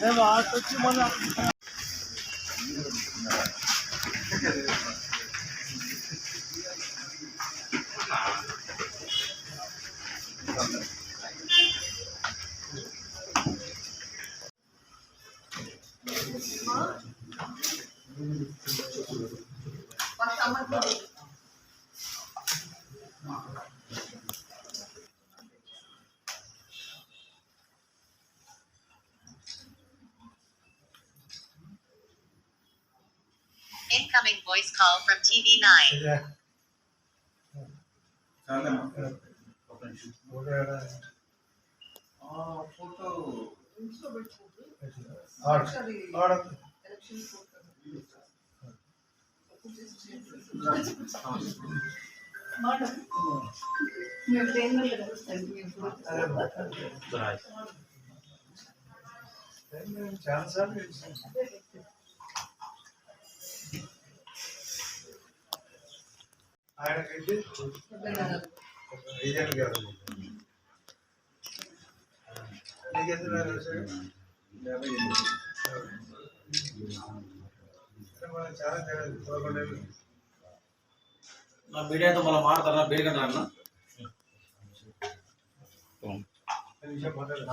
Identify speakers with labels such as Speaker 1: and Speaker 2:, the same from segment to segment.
Speaker 1: మేము ఆటొచ్చి మన
Speaker 2: Incoming voice call from TV9.
Speaker 3: Photo
Speaker 4: మేము
Speaker 1: ఆయనకైతే ఐదేళ్ళు కాదు నీకు ఎంత
Speaker 3: యాభై
Speaker 1: చాలా పదకొండు
Speaker 5: నా మీడియాతో మళ్ళీ మాట్లాడతారా? అన్న?
Speaker 1: నిమిషం మాట్లాడు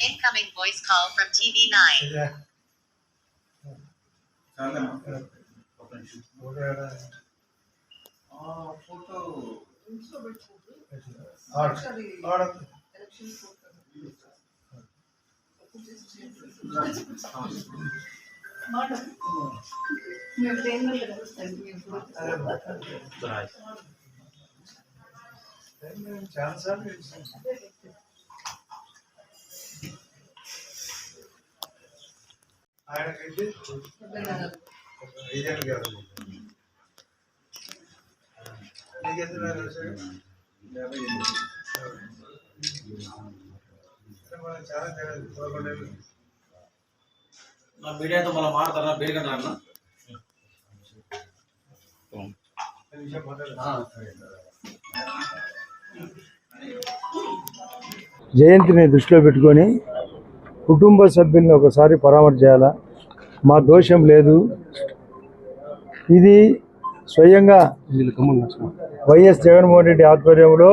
Speaker 2: Incoming voice call from TV9.
Speaker 4: Yeah. Photo
Speaker 1: art art ఆయనకైతే ఐదేళ్ళు కాదు నీకు ఎంత
Speaker 3: యాభై ఎనిమిది
Speaker 1: మనం చాలా
Speaker 5: నా మీడియాతో మళ్ళీ మాట్లాడతారా అన్న?
Speaker 1: జయంతిని దృష్టిలో పెట్టుకొని కుటుంబ సభ్యుల్ని ఒకసారి పరామర్శ చేయాలా? మా దోషం లేదు. ఇది స్వయంగా వైఎస్ జగన్మోహన్ రెడ్డి ఆధ్వర్యంలో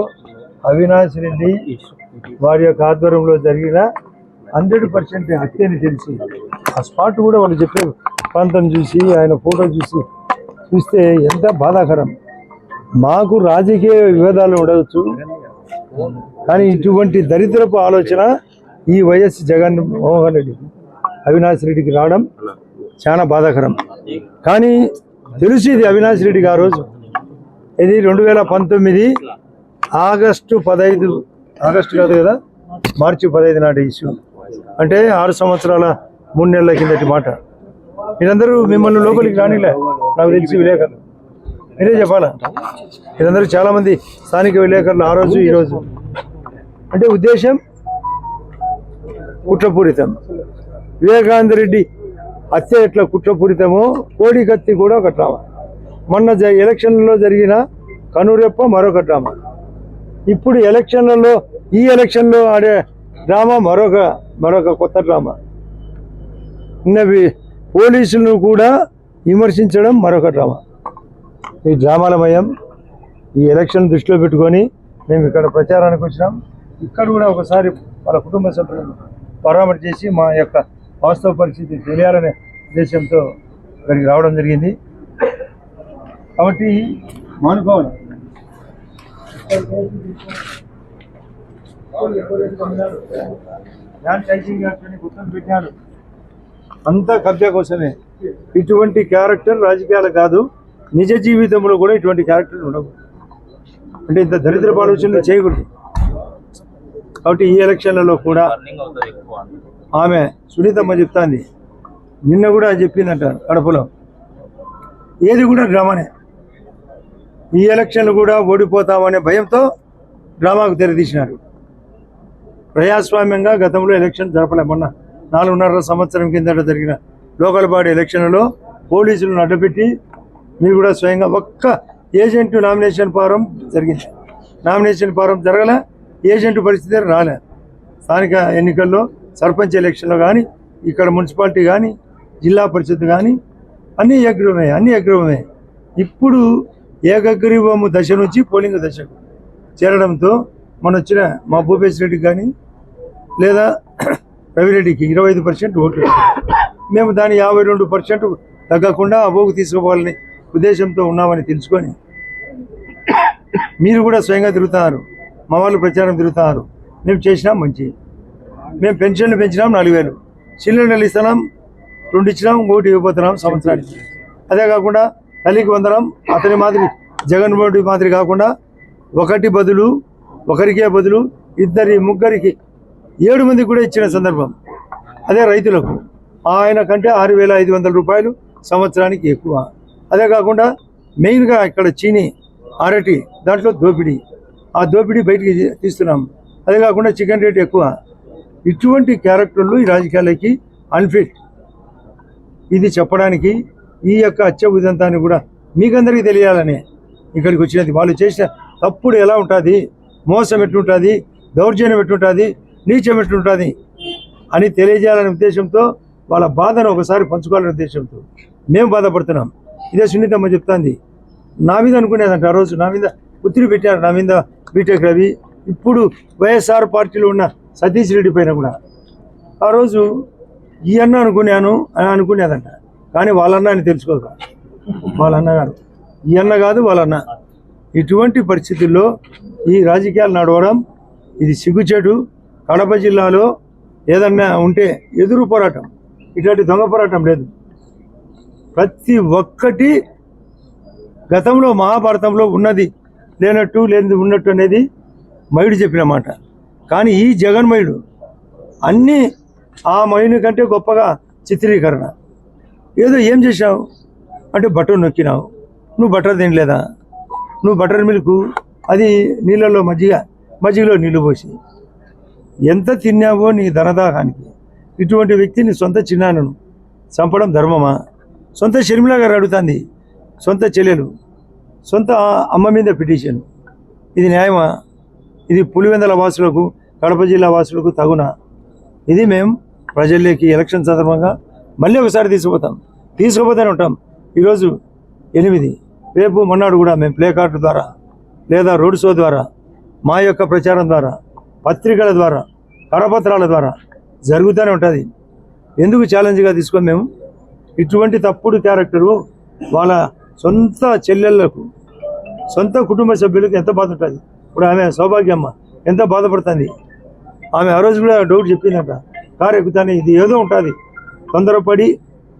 Speaker 1: అవినాష్ రెడ్డి వారి యొక్క ఆధ్వర్యంలో జరిగిన హండ్రెడ్ పర్సెంట్ హత్యని తెలిసి ఆ స్పాట్ కూడా వాళ్ళు చెప్పే ప్రాంతం చూసి ఆయన ఫోటో చూసి చూస్తే ఎంత బాధాకరం. మాకు రాజకీయ వివాదాలు ఉండవచ్చు కానీ ఇటువంటి దరిద్రపు ఆలోచన ఈ వైఎస్ జగన్ మోహన్ రెడ్డి అవినాష్ రెడ్డికి రావడం చాలా బాధాకరం. కానీ తెలుసు ఇది అవినాష్ రెడ్డి ఆ రోజు ఇది రెండు వేల పంతొమ్మిది ఆగస్టు పదహైదు ఆగస్టు కాదు కదా? మార్చి పదహైదు నాటి ఇష్యూ. అంటే ఆరు సంవత్సరాల మూడు నెలల కిందటి మాట. మీరందరూ మిమ్మల్ని లోపలికి రానిలే. నాకు తెలిసి విలేకరులు మీరే చెప్పాలా? మీరందరూ చాలామంది స్థానిక విలేకరులు ఆ రోజు ఈరోజు అంటే ఉద్దేశం? కుట్రపూరితం. వివేకానంద రెడ్డి హత్య ఎట్లా కుట్రపూరితమో కోడి కత్తి కూడా ఒక డ్రామా మొన్న జ ఎలక్షన్లో జరిగిన కనురెప్ప మరొక డ్రామా ఇప్పుడు ఎలక్షన్లలో ఈ ఎలక్షన్లో ఆడే డ్రామా మరొక మరొక కొత్త డ్రామా. ఇన్నవి పోలీసులను కూడా విమర్శించడం మరొక డ్రామా. ఈ డ్రామాలమయం ఈ ఎలక్షన్ దృష్టిలో పెట్టుకొని మేము ఇక్కడ ప్రచారానికి వచ్చినాం. ఇక్కడ కూడా ఒకసారి వాళ్ళ కుటుంబ సభ్యులను పరామర్శ చేసి మా యొక్క వాస్తవ పరిస్థితి తెలియాలనే ఉద్దేశంతో ఇక్కడికి రావడం జరిగింది. కాబట్టి మానుకోవాలి. అంతా కబ్జా కోసమే ఇటువంటి క్యారెక్టర్ రాజకీయాలు కాదు నిజ జీవితంలో కూడా ఇటువంటి క్యారెక్టర్ ఉండవు అంటే ఇంత దరిద్రపు ఆలోచనలు చేయకూడదు కాబట్టి ఈ ఎలక్షన్లలో కూడా ఆమె సునీతమ్మ చెప్తాంది నిన్న కూడా చెప్పిందంట కడపలో ఏది కూడా డ్రామానే ఈ ఎలక్షన్లు కూడా ఓడిపోతామనే భయంతో డ్రామాకు తెరదీసినారు ప్రజాస్వామ్యంగా గతంలో ఎలక్షన్ జరపలేమన్న నాలుగున్నర సంవత్సరం కిందట జరిగిన లోకల్ బాడీ ఎలక్షన్లలో పోలీసులను అడ్డుపెట్టి మీరు కూడా స్వయంగా ఒక్క ఏజెంట్ నామినేషన్ ఫారం జరిగింది. నామినేషన్ ఫారం జరగలే ఏజెంట్ పరిస్థితి రాలే. స్థానిక ఎన్నికల్లో సర్పంచ్ ఎలక్షన్లో కానీ ఇక్కడ మున్సిపాలిటీ కానీ జిల్లా పరిషత్ కానీ అన్నీ అగ్రవమే అన్నీ అగ్రవమే ఇప్పుడు ఏకగ్రీవము దశ నుంచి పోలింగ్ దశకు చేరడంతో మన వచ్చిన మా భూపేశ్ రెడ్డికి కానీ లేదా రవిరెడ్డికి ఇరవై ఐదు పర్సెంట్ ఓట్లు. మేము దాని యాభై రెండు పర్సెంట్ తగ్గకుండా అబోగు తీసుకోవాలని ఉద్దేశంతో ఉన్నామని తెలుసుకొని మీరు కూడా స్వయంగా తిరుగుతున్నారు మా వాళ్ళు ప్రచారం తిరుగుతున్నారు మేము చేసినాం మంచి. మేము పెన్షన్లు పెంచినాం నాలుగు వేలు. సిలిండర్లు ఇస్తున్నాం రెండు ఇచ్చినాం ఒకటి ఇవ్వబోతున్నాం సంవత్సరానికి. అదే కాకుండా తల్లికి వందనం అతని మాదిరి జగన్మోహన్ రెడ్డి మాదిరి కాకుండా ఒకటి బదులు ఒకరికే బదులు ఇద్దరి ముగ్గురికి ఏడు మందికి కూడా ఇచ్చిన సందర్భం. అదే రైతులకు ఆయన కంటే ఆరు వేల ఐదు వందల రూపాయలు సంవత్సరానికి ఎక్కువ. అదే కాకుండా మెయిన్గా ఇక్కడ చీని అరటి దాంట్లో దోపిడీ. ఆ దోపిడీ బయటికి తీ- తీస్తున్నాం. అదే కాకుండా చికెన్ రేట్ ఎక్కువ. ఇటువంటి క్యారెక్టర్లు ఈ రాజకీయాలకి అన్ఫిట్. ఇది చెప్పడానికి ఈ యొక్క అచ్చ ఉదంతాన్ని కూడా మీకందరికీ తెలియాలని ఇక్కడికి వచ్చినది. వాళ్ళు చేసిన తప్పుడు ఎలా ఉంటుంది? మోసం ఎట్లుంటుంది? దౌర్జన్యం ఎట్లుంటుంది? నీచం ఎట్లుంటుంది? అని తెలియజేయాలనే ఉద్దేశంతో వాళ్ళ బాధను ఒకసారి పంచుకోవాలనే ఉద్దేశంతో మేము బాధపడుతున్నాం. ఇదే సునీతమ్మ చెప్తాంది. నా మీద అనుకునేదంట. ఆ రోజు నా మీద ఒత్తిడి పెట్టారు. నా మీద బీటెక్ రవి. ఇప్పుడు వైఎస్ఆర్ పార్టీలో ఉన్న సతీష్ రెడ్డి పైన కూడా. ఆ రోజు ఈ అన్న అనుకున్నాను అని అనుకునేదంట. కానీ వాళ్ళన్న అని తెలుసుకోక వాళ్ళన్న గారు. ఈ అన్న కాదు వాళ్ళన్న. ఇటువంటి పరిస్థితుల్లో ఈ రాజకీయాలు నడవడం ఇది సిగ్గుచేటు. కడప జిల్లాలో ఏదన్నా ఉంటే ఎదురు పోరాటం. ఇటువంటి దొంగ పోరాటం లేదు. ప్రతి ఒక్కటి గతంలో మహాభారతంలో ఉన్నది. లేనట్టు లేనిది ఉన్నట్టు అనేది మయుడు చెప్పిన మాట. కానీ ఈ జగన్మయుడు అన్నీ ఆ మయుని కంటే గొప్పగా చిత్రీకరణ. ఏదో ఏం చేశావు? అంటే బటర్ నొక్కినావు. నువ్వు బటర్ తినలేదా? నువ్వు బటర్ మిల్క్ అది నీళ్ళలో మజ్జిగ మజ్జిగలో నీళ్ళు పోసి ఎంత తిన్నావో నీ ధనదాహానికి? ఇటువంటి వ్యక్తిని సొంత చిన్నాను చంపడం ధర్మమా? సొంత షర్మిల గారు అడుగుతుంది. సొంత చెల్లెలు. సొంత అమ్మ మీద పిటిషన్. ఇది న్యాయమా? ఇది పులివెందల వాసులకు కడప జిల్లా వాసులకు తగునా? ఇది మేము ప్రజల్లోకి ఎలక్షన్ సందర్భంగా మళ్ళీ ఒకసారి తీసుకుపోతాం. తీసుకుపోతూనే ఉంటాం. ఈరోజు ఎనిమిది. రేపు మొన్నాడు కూడా మేము ప్లే కార్డు ద్వారా లేదా రోడ్ షో ద్వారా మా యొక్క ప్రచారం ద్వారా పత్రికల ద్వారా కరపత్రాల ద్వారా జరుగుతూనే ఉంటుంది. ఎందుకు ఛాలెంజ్గా తీసుకొని మేము? ఇటువంటి తప్పుడు క్యారెక్టరు వాళ్ళ సొంత చెల్లెళ్ళకు సొంత కుటుంబ సభ్యులకు ఎంత బాధ ఉంటుంది? ఇప్పుడు ఆమె సౌభాగ్యమ్మ ఎంత బాధపడుతుంది? ఆమె ఆ రోజు కూడా డౌట్ చెప్పిందంట. కారు ఎక్కుతానే ఇది ఏదో ఉంటుంది. తొందరపడి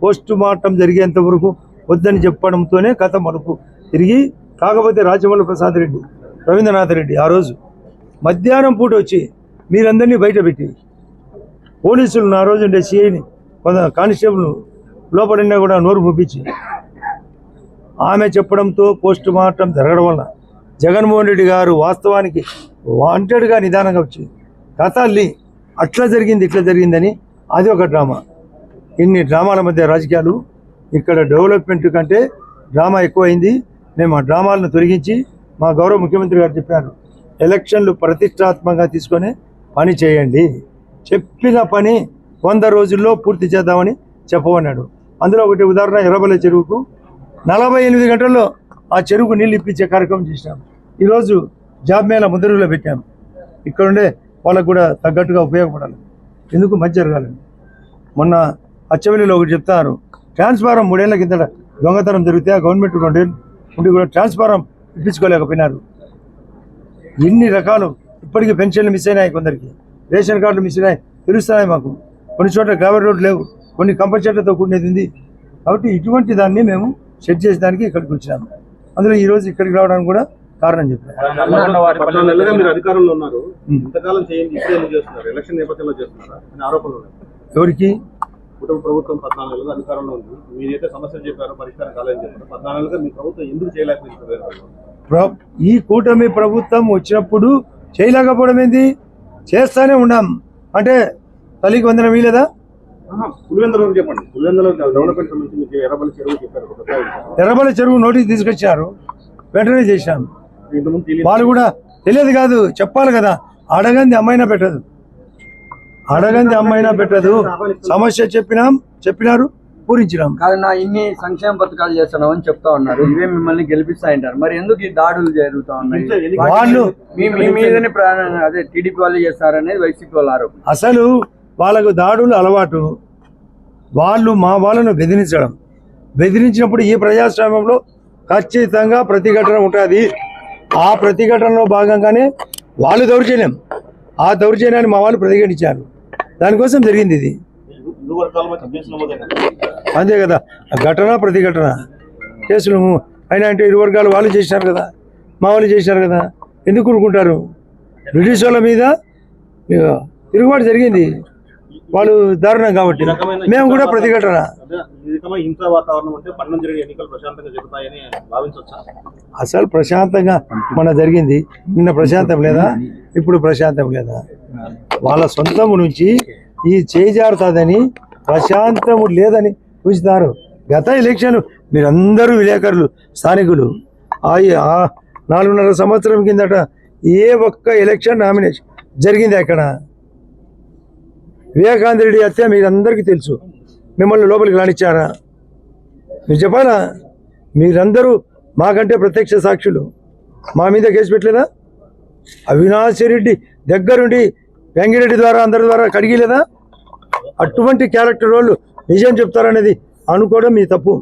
Speaker 1: పోస్ట్ మార్టం జరిగేంత వరకు వద్దని చెప్పడంతోనే కథ మనకు తిరిగి కాకపోతే రాజమౌళి ప్రసాద్ రెడ్డి రవీంద్రనాథ్ రెడ్డి ఆ రోజు మధ్యాహ్నం పూట వచ్చి మీరందరినీ బయట పెట్టి పోలీసులు ఆ రోజు ఉండే సిఐని కొంత కానిస్టేబుల్ లోపలన్నా కూడా నోరు పంపించి ఆమె చెప్పడంతో పోస్ట్ మార్టం జరగడం వల్ల జగన్మోహన్ రెడ్డి గారు వాస్తవానికి వాంటెడ్గా నిదానంగా వచ్చి కథ అట్లా జరిగింది ఇట్లా జరిగిందని అది ఒక డ్రామా. ఇన్ని డ్రామాల మధ్య రాజకీయాలు ఇక్కడ డెవలప్మెంట్ కంటే డ్రామా ఎక్కువైంది. మేము ఆ డ్రామాలను తొలగించి మా గౌరవ ముఖ్యమంత్రి గారు చెప్పారు ఎలక్షన్లు ప్రతిష్టాత్మకంగా తీసుకొని పని చేయండి. చెప్పిన పని వంద రోజుల్లో పూర్తి చేద్దామని చెప్పమన్నాడు. అందులో ఒకటి ఉదాహరణ ఎర్రబల్ల చెరువుకు నలభై ఎనిమిది గంటల్లో ఆ చెరువుకు నీళ్ళు ఇప్పించే కార్యక్రమం చేసినాం ఈరోజు జాబ్ మేళ ముద్రలో పెట్టాం. ఇక్కడ ఉండే వాళ్ళకు కూడా తగ్గట్టుగా ఉపయోగపడాలి. ఎందుకు మంచి జరగాలని మొన్న అచ్చవెల్లిలో ఒకటి చెప్తారు ట్రాన్స్ఫారం మూడేళ్ళ కిందట దొంగతనం జరిగితే ఆ గవర్నమెంట్ రెండేళ్ళు ఉండి కూడా ట్రాన్స్ఫారం ఇప్పించుకోలేకపోయినారు. ఇన్ని రకాలు ఇప్పటికీ పెన్షన్లు మిస్ అయినాయి కొందరికి. రేషన్ కార్డులు మిస్ అయినాయి. తెలుస్తున్నాయి మాకు. కొన్ని చోట్ల గ్రావెల్ రోడ్లు లేవు. కొన్ని కంపల్సరీలతో కూడినది ఉంది. కాబట్టి ఇటువంటి దాన్ని మేము సెట్ చేసేదానికి ఇక్కడికి వచ్చినాము అందులో ఈరోజు ఇక్కడికి రావడానికి కూడా కారణం చెప్పారు. ఎవరికి?
Speaker 6: కుటుంబ ప్రభుత్వం పద్నాలుగు నెలలుగా అధికారంలో ఉంది. మీరైతే సమస్యలు చెప్పారో పరిష్కారం కాలేదని చెప్పారు పద్నాలుగు నెలలుగా మీ ప్రభుత్వం ఎందుకు చేయలేకపోయింది?
Speaker 1: ఈ కూటమి ప్రభుత్వం వచ్చినప్పుడు చేయలేకపోవడం ఏంది? చేస్తానే ఉన్నాం. అంటే తల్లికి వందనం వీలేదా
Speaker 6: పులివెందులో చెప్పండి. పులివెందులో డెవలప్మెంట్ సంబంధించి మీకు ఎర్రబల్లి చెరువు చెప్పారు
Speaker 1: ఎర్రబల చెరువు నోటీస్ తీసుకొచ్చారు. వెంటనే చేశాం.
Speaker 6: ఇంతకుముందు తెలియదు.
Speaker 1: వాళ్ళు కూడా తెలియదు కాదు చెప్పాలి కదా. అడగంది అమ్మైనా పెట్టదు. అడగంది అమ్మైనా పెట్టదు. సమస్య చెప్పినాం చెప్పినారు పూరించినాం.
Speaker 7: కాదు నా ఇన్ని సంక్షేమ పథకాలు చేస్తున్నాం అని చెప్తా ఉన్నారు. ఇవే మిమ్మల్ని గెలిపిస్తాయంటారు మరి ఎందుకు ఈ దాడులు జరుగుతా ఉన్నాయి?
Speaker 1: వాళ్ళు
Speaker 7: మీ మీ మీదనే అదే టీడీపీ వాళ్ళు చేస్తారనేది వైసీపీ వాళ్ళ ఆరోపణ.
Speaker 1: అసలు వాళ్ళకు దాడులు అలవాటు వాళ్ళు మా వాళ్ళను బెదిరించడం. బెదిరించినప్పుడు ఈ ప్రజాస్వామ్యంలో ఖచ్చితంగా ప్రతిఘటన ఉంటుంది. ఆ ప్రతిఘటనలో భాగంగానే వాళ్ళు దౌర్జన్యం. ఆ దౌర్జన్యాన్ని మా వాళ్ళు ప్రతిఘటించారు. దానికోసం జరిగింది ఇది. అంతే కదా. ఘటన ప్రతిఘటన. కేసులు అయినా అంటే ఇరు వర్గాలు వాళ్ళు చేసినారు కదా. మా వాళ్ళు చేసినారు కదా. ఎందుకు ఊరుకుంటారు? బ్రిటిష్ వాళ్ళ మీద తిరుగుబాటు జరిగింది. వాళ్ళు దారుణం కాబట్టి. మేము కూడా ప్రతిఘటన. అసలు ప్రశాంతంగా మన జరిగింది. నిన్న ప్రశాంతం లేదా? ఇప్పుడు ప్రశాంతం లేదా? వాళ్ళ సొంతము నుంచి ఈ చేజారుతుందని ప్రశాంతము లేదని చూస్తారు గత ఎలక్షన్ మీరందరూ విలేకరులు స్థానికులు. ఆ నాలుగున్నర సంవత్సరం కిందట ఏ ఒక్క ఎలక్షన్ నామినేషన్ జరిగింది అక్కడ వివేకానంద రెడ్డి హత్య మీరందరికీ తెలుసు. మిమ్మల్ని లోపలికి రానిచ్చారా? మీరు చెప్పాలా? మీరందరూ మాకంటే ప్రత్యక్ష సాక్షులు. మా మీద కేసు పెట్టలేదా? అవినాష్ రెడ్డి దగ్గరుండి వెంగిరెడ్డి ద్వారా అందరి ద్వారా కడిగిలేదా? అటువంటి క్యారెక్టర్ వాళ్ళు నిజం చెప్తారనేది అనుకోవడం మీ తప్పు.